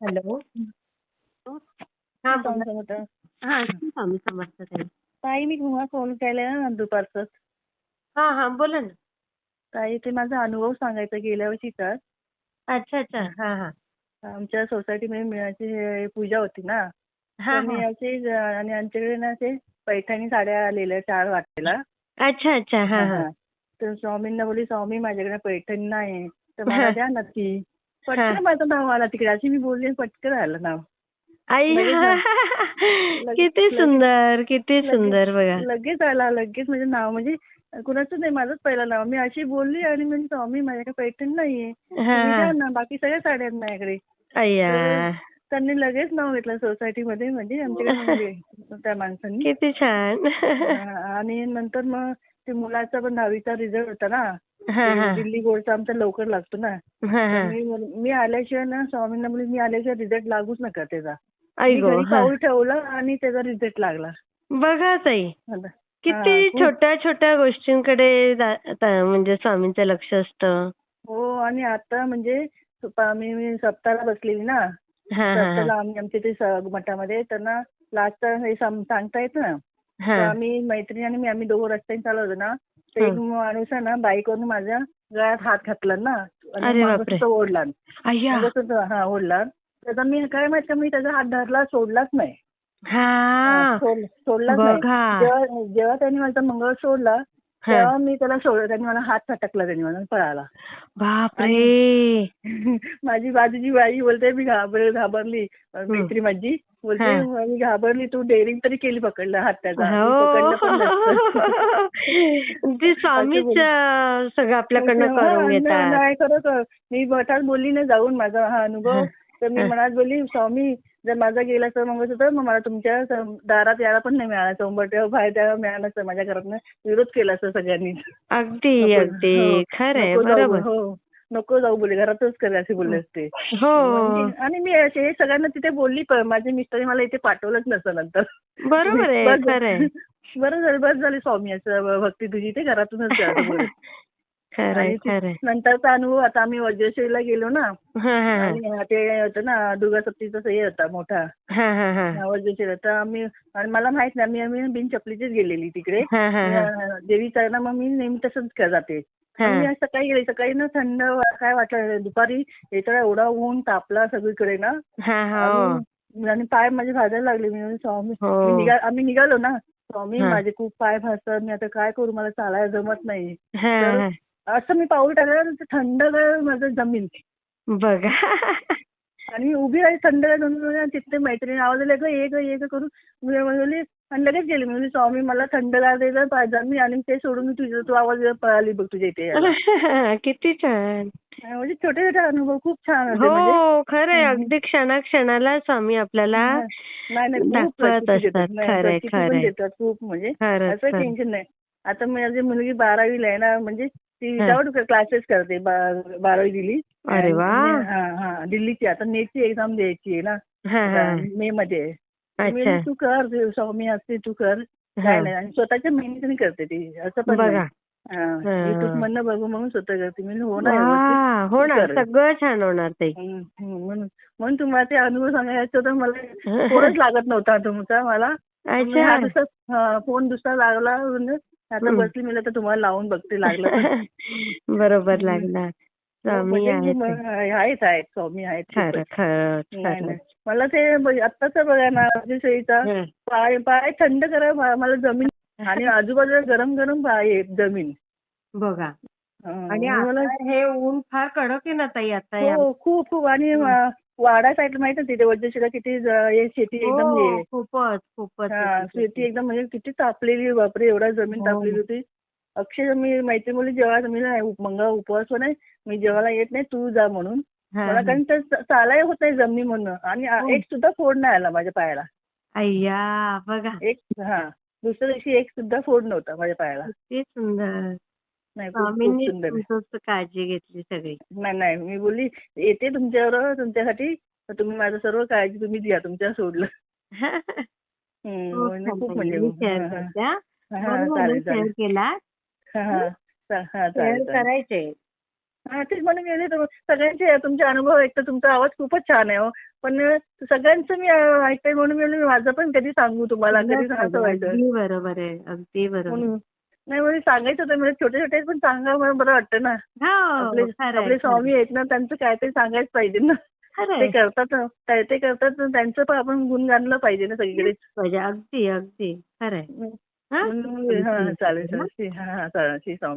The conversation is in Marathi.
हॅलो. हा बोला. हा स्वामी समर्थ ताई. ताई मी तुम्हाला फोन केला ना दुपारचं. हा हा बोला ना. ताई ते माझा अनुभव सांगायचा गेल्या वर्षीचा अच्छा अच्छा हा हा. आमच्या सोसायटीमध्ये मिळाची पूजा होती ना. हा तर मी अशी आणि आमच्याकडे ना ते पैठणी साड्या आलेल्या चार वाटेला. अच्छा अच्छा हा हा. तर स्वामींना बोलली स्वामी माझ्याकडे पैठणी नाही. तर मला. द्या ना ती हा. पटकन माझं नाव आला तिकडे. अशी मी बोलली पटकन आलं नाव. आई किती सुंदर किती सुंदर बघा. लगेच आला लगेच म्हणजे नाव म्हणजे कुणाचं नाही माझंच पहिलं नाव. मी अशी बोलली आणि म्हणजे स्वामी माझ्याकडे पैठणी नाहीये. ना बाकी सगळ्या साड्या माझ्याकडे. त्यांनी लगेच नाव घेतलं सोसायटीमध्ये म्हणजे आमच्याकडे म्हणजे त्या माणसांनी. किती छान. आणि नंतर मग ते मुलाचा पण दहावीचा रिझल्ट होता ना. दिल्ली बोर्डचा आमचा लवकर लागतो ना. मी आल्याशिवाय ना स्वामींना म्हणजे मी आल्याशिवाय रिझल्ट लागूच नका त्याचा. पाऊल ठेवलं आणि त्याचा रिझल्ट लागला. बघा ताई. किती छोट्या छोट्या गोष्टींकडे म्हणजे स्वामींचं लक्ष असतं. हो आणि आता म्हणजे मी सप्ताहाला बसलेली ना. सप्ताहाला आम्ही आमच्या ते मठामध्ये त्यांना लास्ट हे सांगता येत ना. आम्ही मैत्रिणी आणि मी आम्ही दोघं रस्त्याने चालत होतो ना तर एक माणूस आहे ना बाईकवरून माझ्या गळ्यात हात घातला ना आणि ओढला. हा ओढला. त्याचा मी काय माहीत का मी त्याचा हात धरला सोडलाच नाही. सोड- सोडलाच नाही. जेव्हा त्यांनी माझा मंगळ सोडला. तेव्हा मी त्याला सोडलं त्यांनी मला हात फटकला त्यांनी मला पळाला. बापरे! माझी बाजूची बाई बोलते मी घाबर घाबरली. मैत्री माझी बोलते. मी घाबरली तू डेअरिंग तरी केली पकडला हात त्याचा हो. ते स्वामीच सगळं आपल्याकडनं करून घेतात. नाही, खरंच मी मठात बोलली ना जाऊन माझा हा अनुभव. तर मी. मनात बोलली स्वामी जर माझा गेला तर मग होतं मग मला तुमच्या स- दारात यायला पण नाही मिळाला. चौंबट्या बाहेर द्यायला मिळालं नसतं माझ्या घरातनं विरोध केला असं सगळ्यांनी. अगदी नको- अगदी. हो, नको जाऊ. बरोबर. हो. नको जाऊ बोले घरातच करे असे बोलले असते. हो. म्हणजे- आणि मी असे हे सगळ्यांना तिथे बोलली पण माझे मिस्टर मला इथे पाठवलंच नसतं नंतर. बरोबर आहे बस- खरंय बरं झालं बस झाली स्वामी असं भक्ती तुझी ते घरातूनच असं बोलले. नंतरचा अनुभव आता आम्ही वज्रश्रीला गेलो ना हा हा हा. आणि ते होतं ना दुर्गा सप्तीचा हे होता मोठा हा हा हा वज्रश्रीला तर आम्ही आणि मला माहीत नाही मी आम्ही बिन चपलीचीच गेलेली तिकडे देवीचा ना मग मी नेहमी तसंच जाते. मी सकाळी गेले सकाळी ना थंड काय वाटलं दुपारी येतं एवढा ऊन तापला सगळीकडे ना हा हा हो. आणि पाय माझे भाजायला लागले मी स्वामी हो. आम्ही निघालो ना स्वामी. माझे खूप पाय भाजतात मी आता काय करू मला चालायला जमत नाही. असं मी पाऊल टाकलं तर थंड माझं जमीन बघा आणि मी उभी राहिली थंड जमीन तिथे मैत्रिणी आवाज आला ग ये ग ये ग करून मी म्हणली आणि लगेच गेली मी म्हणली स्वामी मला थंडगार दे गं जमीन आणि ते सोडून मी तुझं तू आवाज पळाली बघ तुझ्या इथे यायला. किती छान म्हणजे छोटे छोटे अनुभव खूप छान होते म्हणजे हो खरंय अगदी क्षणाक्षणाला स्वामी आपल्याला नाही नाही खूप दाखवत देतात. असतात. नाही, खरंय, प्रचिती पण खरंय. देतात खूप म्हणजे खरंच असं खरंच. टेन्शन नाही आता माझी मुलगी बारावीला आहे ना म्हणजे ती. विदाऊट क्लासेस करते बारावी दिली. अरे वा. हा हा दिल्लीची आता नेटची एक्झाम द्यायची आहे ना. मे मध्ये. तू कर स्वामी असते तू कर. काय नाही. आणि स्वतःच्या मेहनतीने करते ती. असं पण. युट्यूब मधनं बघू म्हणून स्वतः करते. मी म्हणली, हो हो. सगळं छान होणार ते. म्हणून तुम्हाला ते अनुभव सांगायचं तर मला फोनच लागत नव्हता तुमचा मला. मी हा हा, फोन दुसरा लागला म्हणजे आता. बसली मला तर तुम्हाला लावून बघते लागलं. बरोबर लागणार. स्वामी म्हणजे आहेत आहेत स्वामी आहेत मला ते आत्ताच बघा ना हं. पाय पाय थंड करा म- मला जमीन आणि आजूबाजूला गरम गरम आहेत जमीन. बघा. आणि हे ऊन फार कडक आहे ना ताई आता हो खूप खूप. आणि हं. वाडा साईड माहिती तिथे वज्रशिला किती शेती एकदम हे. आहे. खूपच खूपच शेती एकदम म्हणजे किती तापलेली बापरे एवढा जमीन हो. तापलेली होती. अक्षरशः मी मैत्री मुली जेव्हा मी नाही मंगळ उपवास आहे मी जेवायला येत नाही तू जा म्हणून. मला. कारण ते च- चालाय होत नाही जमिनी म्हणून आणि. एक सुद्धा फोड नाही आला माझ्या पायाला. अय्या बघा. एक हा. दुसऱ्या दिवशी एक सुद्धा फोड नव्हता माझ्या पायाला किती सुंदर नाही खूप- खूप स्वामींनी सुंदर आहे. तुमचं काळजी घेतली सगळी नाही नाही मी बोलली येते तुमच्यावर तुमच्यासाठी तुम्ही माझं सर्व काळजी तुम्ही द्या तुमच्या सोडलं हम्म, खूप म्हणजे खूप. म्हणजे मी शेअर हा, करते हा. हा. हा, बरोबर चालेल शेअर चालेल केला हा, हा. चा- हा, शेअर चालेल चालेल करायचे हा तेच म्हणून गेले तर सगळ्यांचे तुमचे अनुभव एक तर तुमचा आवाज खूपच छान आहे हो. पण सगळ्यांचं मी ऐकते म्हणून मी म्हणलं, माझं पण कधी सांगू तुम्हाला कधी असं व्हायचं. अगदी बरोबर आहे अगदी बरोबर. नाही म्हणजे सांगायचं होतं म्हणजे छोटे छोटे पण सांगा मला बरं वाटतं ना. हो आपले स्वामी आहेत ना त्यांचं काहीतरी सांगायच पाहिजे ना. ते करतात ना. काय ते करतात त्यांचं पण आपण गुण गाणलं पाहिजे ना सगळीकडे म्हणजे अगदी अगदी. खरंय. हा? हा? चालेल हा? हा स्वामी.